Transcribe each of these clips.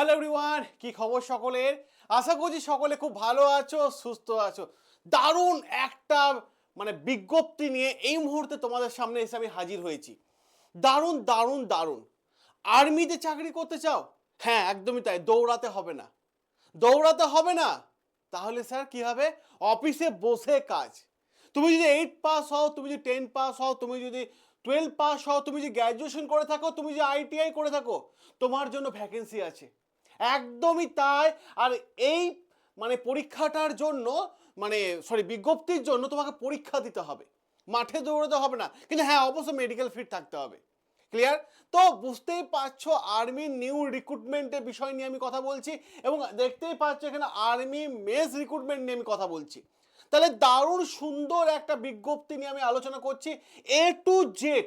Hello everyone কি খবর সকলের? আশা করছি সকলে খুব ভালো আছো, সুস্থ আছো। দারুণ একটা মানে বিজ্ঞপ্তি নিয়ে এই মুহূর্তে তোমাদের সামনে এসে আমি হাজির হয়েছি। দারুণ দারুণ দারুণ। আর্মিতে চাকরি করতে চাও? হ্যাঁ একদমই তাই। দৌড়াতে হবে না। দৌড়াতে হবে না? তাহলে স্যার কি হবে? অফিসে বসে কাজ। তুমি যদি এইট পাস হও, তুমি যদি টেন পাস হও, তুমি যদি টুয়েলভ পাস হও, তুমি যদি গ্র্যাজুয়েশন করে থাকো, তুমি যদি আইটিআই করে থাকো, তোমার জন্য ভ্যাকেন্সি আছে। একদমই তাই। আর এই মানে পরীক্ষাটার জন্য মানে সরি বিজ্ঞপ্তির জন্য তোমাকে পরীক্ষা দিতে হবে। মাঠে দৌড়াতে হবে না। কিন্তু হ্যাঁ অবশ্যই মেডিকেল ফিট থাকতে হবে। ক্লিয়ার তো বুঝতেই পারছ আর্মি নিউ রিক্রুটমেন্টের বিষয় নিয়ে আমি কথা বলছি এবং দেখতেই পাচ্ছ এখানে আর্মি মেস রিক্রুটমেন্ট নিয়ে আমি কথা বলছি। তাহলে দারুণ সুন্দর একটা বিজ্ঞপ্তি নিয়ে আমি আলোচনা করছি। A to Z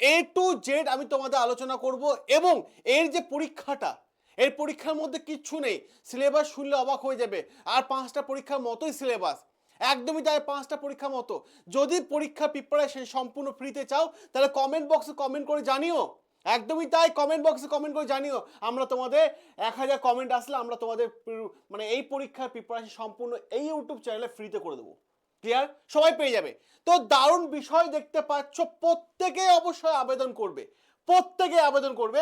A to Z আমি তোমাদের আলোচনা করব এবং এর যে পরীক্ষাটা এর পরীক্ষার মধ্যে কিচ্ছু নেই। সিলেবাস শুনলে অবাক হয়ে যাবে। আর পাঁচটা পরীক্ষার মতোই সিলেবাস। একদমই তাই, পাঁচটা পরীক্ষা মতো। যদি পরীক্ষা প্রিপারেশন সম্পূর্ণ ফ্রিতে চাও, তাহলে কমেন্ট বক্সে কমেন্ট করে জানিও। একদমই তাই কমেন্ট বক্সে কমেন্ট করে জানিও। আমরা তোমাদের এক হাজার কমেন্ট আসলে আমরা তোমাদের মানে এই পরীক্ষার প্রিপারেশন সম্পূর্ণ এই ইউটিউব চ্যানেলে ফ্রিতে করে দেবো। ক্লিয়ার সবাই পেয়ে যাবে। তো দারুণ বিষয় দেখতে পাচ্ছ, প্রত্যেকে অবশ্যই আবেদন করবে। প্রত্যেকে আবেদন করবে।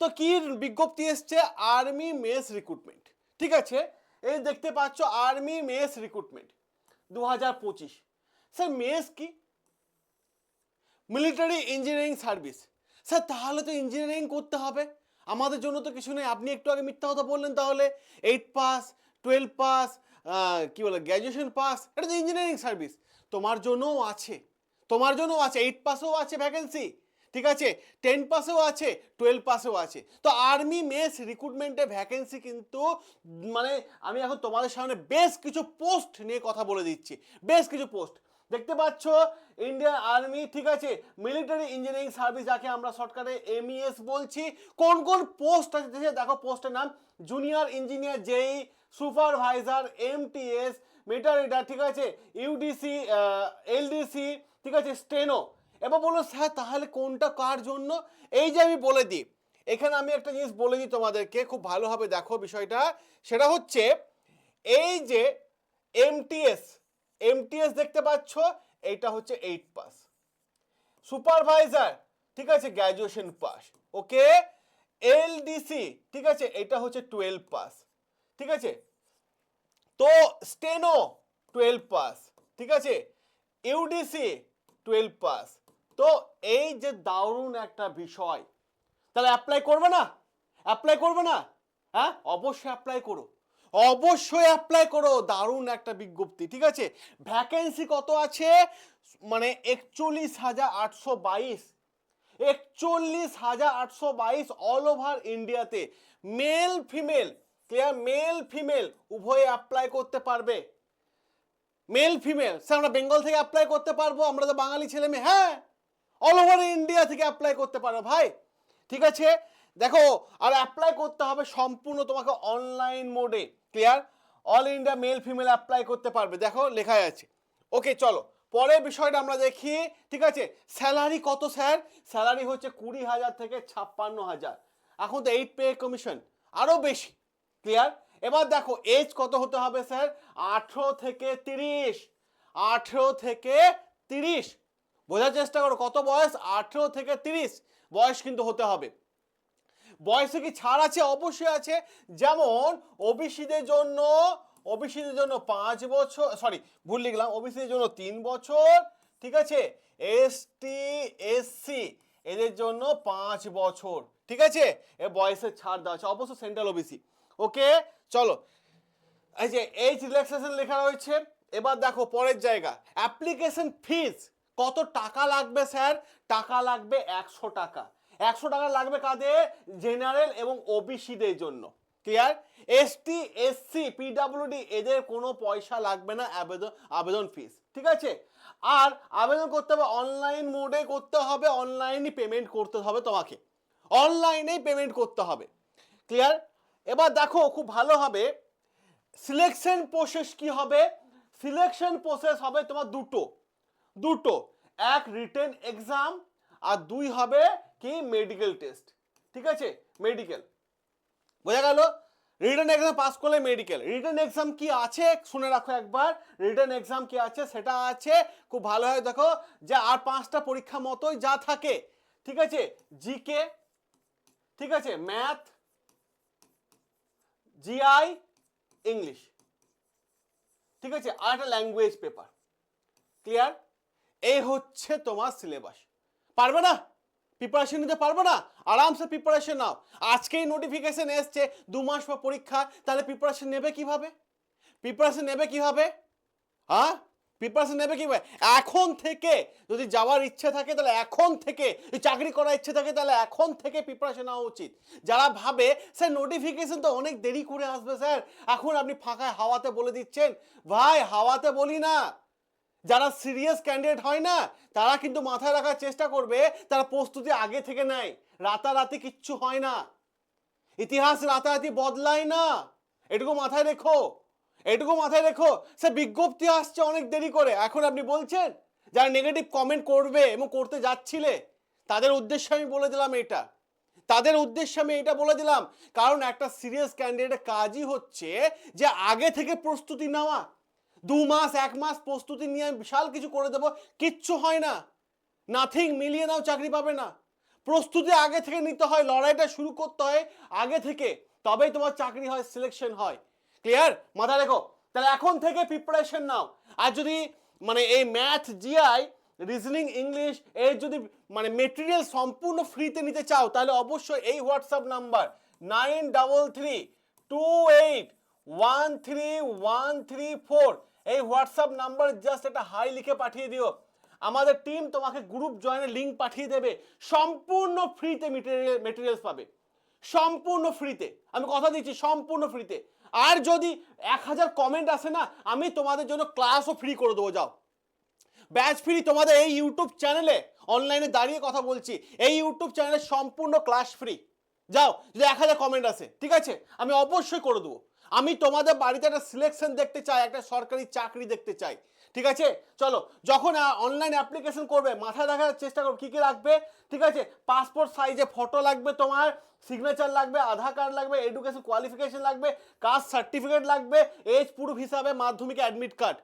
তো কি বিজ্ঞপ্তি এসছে? আর্মি মেস রিক্রুটমেন্ট ঠিক আছে? এই দেখতে পাচ্ছ আর্মি মেস রিক্রুটমেন্ট দু হাজার পঁচিশ। স্যার মেস কি? মিলিটারি ইঞ্জিনিয়ারিং সার্ভিস স্যার, তাহলে তো ইঞ্জিনিয়ারিং করতে হবে। আমাদের জন্য তো কিছু নেই। আপনি একটু আগে মিথ্যা কথা বললেন তাহলে। এইট পাস টুয়েলভ পাস কি বলে গ্র্যাজুয়েশন পাস এটা তো ইঞ্জিনিয়ারিং সার্ভিস তোমার জন্যও আছে। তোমার জন্যও আছে। এইট পাসও আছে ভ্যাকেন্সি ঠিক আছে? টেন পাসেও আছে টুয়েলভ পাসেও আছে। তো আর্মি মেস রিক্রুটমেন্টে ভ্যাকেন্সি কিন্তু মানে আমি এখন তোমাদের সামনে বেশ কিছু পোস্ট নিয়ে কথা বলে দিচ্ছি। বেশ কিছু পোস্ট দেখতে পাচ্ছ ইন্ডিয়ান আর্মি ঠিক আছে? মিলিটারি ইঞ্জিনিয়ারিং সার্ভিস যাকে আমরা শর্টকাটে এমইএস বলছি। কোন কোন পোস্ট আছে? দেখে পোস্টের নাম। Junior engineer JE supervisor MTS meter ঠিক আছে? ইউডিসি এলডিসি ঠিক আছে? স্টেনো এবার বলো, স্যার, তাহলে কোনটা কার জন্য? এই যে আমি বলে দিই, এখানে আমি একটা জিনিস বলে দিই তোমাদেরকে, খুব ভালোভাবে দেখো বিষয়টা। সেটা হচ্ছে, এই যে এমটিএস এমটিএস দেখতে পাচ্ছ, এইটা হচ্ছে এইট পাস সুপারভাইজার ঠিক আছে গ্র্যাজুয়েশন পাস ওকে? এলডিসি ঠিক আছে, এটা হচ্ছে টুয়েলভ পাস ঠিক আছে? তো স্টেনো টুয়েলভ পাস ঠিক আছে? ইউডিসি টুয়েলভ পাস তো এই যে দারুণ একটা বিষয়, তাহলে অ্যাপ্লাই করবে না? অ্যাপ্লাই করবে না? হ্যাঁ? অবশ্যই অ্যাপ্লাই করো। অবশ্যই অ্যাপ্লাই করো, দারুণ একটা বিজ্ঞপ্তি, ঠিক আছে? ভ্যাকেন্সি কত আছে? মানে একচল্লিশ হাজার আটশো বাইশ, একচল্লিশ হাজার আটশো বাইশ অল ওভার ইন্ডিয়াতে male female clear male female উভয়ে অ্যাপ্লাই করতে পারবে। মেল ফিমেল স্যার আমরা বেঙ্গল থেকে অ্যাপ্লাই করতে পারব, আমরা তো বাঙালি ছেলে মেয়ে হ্যাঁ? অল ওভার ইন্ডিয়া থেকে অ্যাপ্লাই করতে পারো ভাই। ঠিক আছে? দেখো, আর অ্যাপ্লাই করতে হবে সম্পূর্ণ তোমাকে অনলাইন মোডে clear all India male female apply করতে পারবে। দেখো, লেখাই আছে। ওকে চলো। পরের বিষয়টা আমরা দেখি, ঠিক আছে? স্যালারি কত স্যার স্যালারি হচ্ছে কুড়ি হাজার থেকে ছাপ্পান্ন হাজার। এখন তো এইট পে কমিশন আরও বেশি। ক্লিয়ার এবার দেখো এজ কত হতে হবে স্যার আঠেরো থেকে তিরিশ। আঠেরো থেকে তিরিশ। বোঝার চেষ্টা করো, কত বয়স? আঠেরো থেকে তিরিশ। বয়স কিন্তু হতে হবে। বয়সে কি ছাড় আছে? অবশ্যই আছে। যেমন ওবিসিদের জন্য ওবিসিদের জন্য পাঁচ বছর সরি ভুল লিখলাম ওবিসিদের জন্য তিন বছর, ঠিক আছে? এসটি এসসি এদের জন্য পাঁচ বছর, ঠিক আছে? এ বয়সের ছাড় দেওয়া আছে। অবশ্য সেন্ট্রাল ওবিসি ওকে চলো। এই যে এইজ রিল্যাক্সেশন লেখা রয়েছে। এবার দেখো, পরের জায়গা। অ্যাপ্লিকেশন ফিস কত টাকা লাগবে, স্যার? টাকা লাগবে একশো টাকা। একশো টাকা লাগবে কাদের জেনারেল এবং ওবিসিদের জন্য। ক্লিয়ার এসটি এসসি পিডাব্লিউডি এদের কোনো পয়সা লাগবে না আবেদন আবেদন ফিস ঠিক আছে? আর আবেদন করতে হবে অনলাইন মোডে করতে হবে অনলাইনই পেমেন্ট করতে হবে তোমাকে। অনলাইনেই পেমেন্ট করতে হবে। ক্লিয়ার এবার দেখো, খুব ভালো হবে। সিলেকশন প্রসেস কি হবে? সিলেকশন প্রসেস হবে তোমার দুটো। দুটো। এক রিটেন এক্সাম আর দুই হবে কি মেডিকেল টেস্ট ঠিক আছে? মেডিকেল বোঝা গেল? রিটার্ন এক্সাম পাস করলে মেডিকেল রিটার্ন এক্সাম কি আছে? শুনে রাখো একবার। রিটার্ন এক্সাম কি আছে? সেটা আছে। খুব ভালো হয় দেখো যে আর পাঁচটা পরীক্ষা মতোই যা থাকে। ঠিক আছে? জিকে ঠিক আছে? ম্যাথ জিআই ইংলিশ ঠিক আছে? আর একটা ল্যাঙ্গুয়েজ পেপার ক্লিয়ার এই হচ্ছে তোমার সিলেবাস। পারবে না? প্রিপারেশন নিতে পারবে না? আরামসে প্রিপারেশন নাও। আজকেই নোটিফিকেশন এসছে, দু মাস পর পরীক্ষা, তাহলে প্রিপারেশন নেবে কীভাবে? প্রিপারেশন নেবে কীভাবে? হ্যাঁ? প্রিপারেশন নেবে কীভাবে? এখন থেকে যদি যাওয়ার ইচ্ছে থাকে, তাহলে এখন থেকে চাকরি করার ইচ্ছে থাকে, তাহলে এখন থেকে প্রিপারেশন নেওয়া উচিত। যারা ভাবে, স্যার নোটিফিকেশন তো অনেক দেরি করে আসবে, স্যার। এখন আপনি ফাঁকায় হাওয়াতে বলে দিচ্ছেন। ভাই, হাওয়াতে বলি না। যারা সিরিয়াস ক্যান্ডিডেট হয় না, তারা কিন্তু মাথায় রাখার চেষ্টা করবে, তারা প্রস্তুতি আগে থেকে নেয়। রাতারাতি কিচ্ছু হয় না। ইতিহাস রাতারাতি বদলায় না। এটুকু মাথায় রেখো। এটুকু মাথায় রেখো। সে বিজ্ঞপ্তি আসছে অনেক দেরি করে। এখন আপনি বলছেন, যারা নেগেটিভ কমেন্ট করবে এবং করতে যাচ্ছিলে, তাদের উদ্দেশ্যে আমি বলে দিলাম এটা। তাদের উদ্দেশ্যে আমি এটা বলে দিলাম। কারণ একটা সিরিয়াস ক্যান্ডিডেটের কাজই হচ্ছে যে আগে থেকে প্রস্তুতি নেওয়া। দু মাস, এক মাস প্রস্তুতি নিয়ে আমি বিশাল কিছু করে দেবো। কিচ্ছু হয় না। নাথিং মিলিয়ে নাও, চাকরি পাবে না। প্রস্তুতি আগে থেকে নিতে হয়, লড়াইটা শুরু করতে হয় আগে থেকে, তবেই তোমার চাকরি হয় সিলেকশন হয়। ক্লিয়ার মাথা রেখো। তাহলে এখন থেকে প্রিপারেশন নাও। আর যদি মানে এই ম্যাথ জিআই রিজনিং ইংলিশ এর যদি মানে মেটেরিয়াল সম্পূর্ণ ফ্রিতে নিতে চাও, তাহলে অবশ্যই এই WhatsApp number nine double three two eight one three one three four এই হোয়াটসঅ্যাপ নাম্বার জাস্ট একটা হাই লিখে পাঠিয়ে দিও। আমাদের টিম তোমাকে গ্রুপ জয়েনের লিঙ্ক পাঠিয়ে দেবে। সম্পূর্ণ ফ্রিতে মেটেরিয়াল মেটেরিয়ালস পাবে। সম্পূর্ণ ফ্রিতে আমি কথা দিচ্ছি, সম্পূর্ণ ফ্রিতে আর যদি এক হাজার কমেন্ট আসে না, আমি তোমাদের জন্য ক্লাসও ফ্রি করে দেবো, যাও। ব্যাচ ফ্রি তোমাদের এই ইউটিউব চ্যানেলে অনলাইনে দাঁড়িয়ে কথা বলছি। এই ইউটিউব চ্যানেলে সম্পূর্ণ ক্লাস ফ্রি যাও, যদি এক হাজার কমেন্ট আসে, ঠিক আছে? আমি অবশ্যই করে দেবো। আমি তোমাদের বাড়িতে একটা সিলেকশন দেখতে চাই, একটা সরকারি চাকরি দেখতে চাই। ঠিক আছে? চলো, যখন অনলাইন অ্যাপ্লিকেশন করবে, মাথায় রাখার চেষ্টা করো কী কী রাখবে ঠিক আছে? পাসপোর্ট সাইজে ফটো লাগবে তোমার সিগনেচার লাগবে, আধার কার্ড লাগবে এডুকেশন কোয়ালিফিকেশন লাগবে কাস্ট সার্টিফিকেট লাগবে এজ প্রুফ হিসাবে মাধ্যমিক অ্যাডমিট কার্ড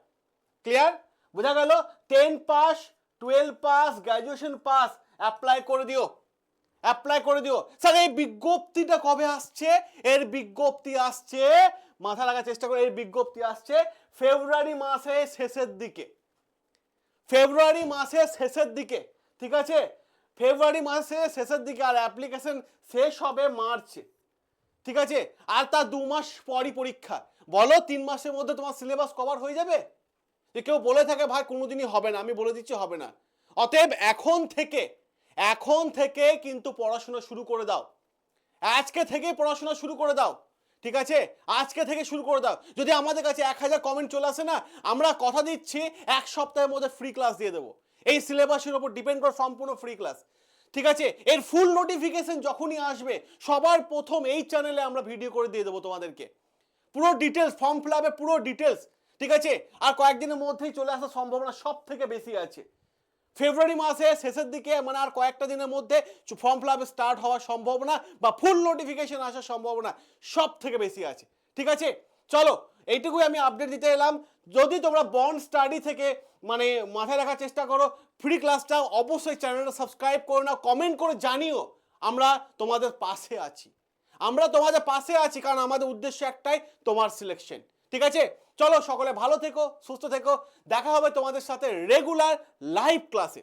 ক্লিয়ার বোঝা গেল? Ten pass twelve pass graduation pass apply করে দিও। অ্যাপ্লাই করে দিও। স্যার, এই বিজ্ঞপ্তিটা কবে আসছে? এর বিজ্ঞপ্তি আসছে, মাথা রাখার চেষ্টা করে, এর বিজ্ঞপ্তি আসছে ফেব্রুয়ারি মাসের শেষের দিকে। ফেব্রুয়ারি মাসের শেষের দিকে, ঠিক আছে? ফেব্রুয়ারি মাসের শেষের দিকে আর অ্যাপ্লিকেশন শেষ হবে মার্চে ঠিক আছে? আর তার দু মাস পরই পরীক্ষা। বলো, তিন মাসের মধ্যে তোমার সিলেবাস কভার হয়ে যাবে? যে কেউ বলে থাকে, ভাই, কোনোদিনই হবে না। আমি বলে দিচ্ছি, হবে না। অতএব এখন থেকে এখন থেকে কিন্তু পড়াশোনা শুরু করে দাও। আজকে থেকে পড়াশোনা শুরু করে দাও, ঠিক আছে? আজকে থেকে শুরু করে দাও। যদি আমাদের কাছে এক হাজার কমেন্ট চলে আসে না, আমরা কথা দিচ্ছি, এক সপ্তাহের মধ্যে ফ্রি ক্লাস দিয়ে দেবো। এই সিলেবাসের উপর ডিপেন্ড করে সম্পূর্ণ ফ্রি ক্লাস ঠিক আছে? এর ফুল নোটিফিকেশন যখনই আসবে, সবার প্রথম এই চ্যানেলে আমরা ভিডিও করে দিয়ে দেবো তোমাদেরকে। পুরো ডিটেলস ফর্ম ফিল পুরো ডিটেলস ঠিক আছে? আর কয়েকদিনের মধ্যেই চলে আসার সম্ভাবনা সব থেকে বেশি আছে। ফেব্রুয়ারি মাসে শেষের দিকে মানে আর কয়েকটা দিনের মধ্যে ফর্ম ফিল আপ স্টার্ট হওয়ার সম্ভাবনা বা ফুল নোটিফিকেশন আসার সম্ভাবনা সব থেকে বেশি আছে। ঠিক আছে? চলো, এইটুকুই আমি আপডেট দিতে এলাম। যদি তোমরা বন্ড স্টাডি থেকে মানে মাথায় রাখার চেষ্টা করো ফ্রি ক্লাসটা অবশ্যই চ্যানেলটা সাবস্ক্রাইব করে নাও কমেন্ট করে জানিও আমরা তোমাদের পাশে আছি। আমরা তোমাদের পাশে আছি কারণ আমাদের উদ্দেশ্য একটাই তোমার সিলেকশন ঠিক আছে? চলো সকলে ভালো থেকো সুস্থ থেকো। দেখা হবে তোমাদের সাথে রেগুলার লাইভ ক্লাসে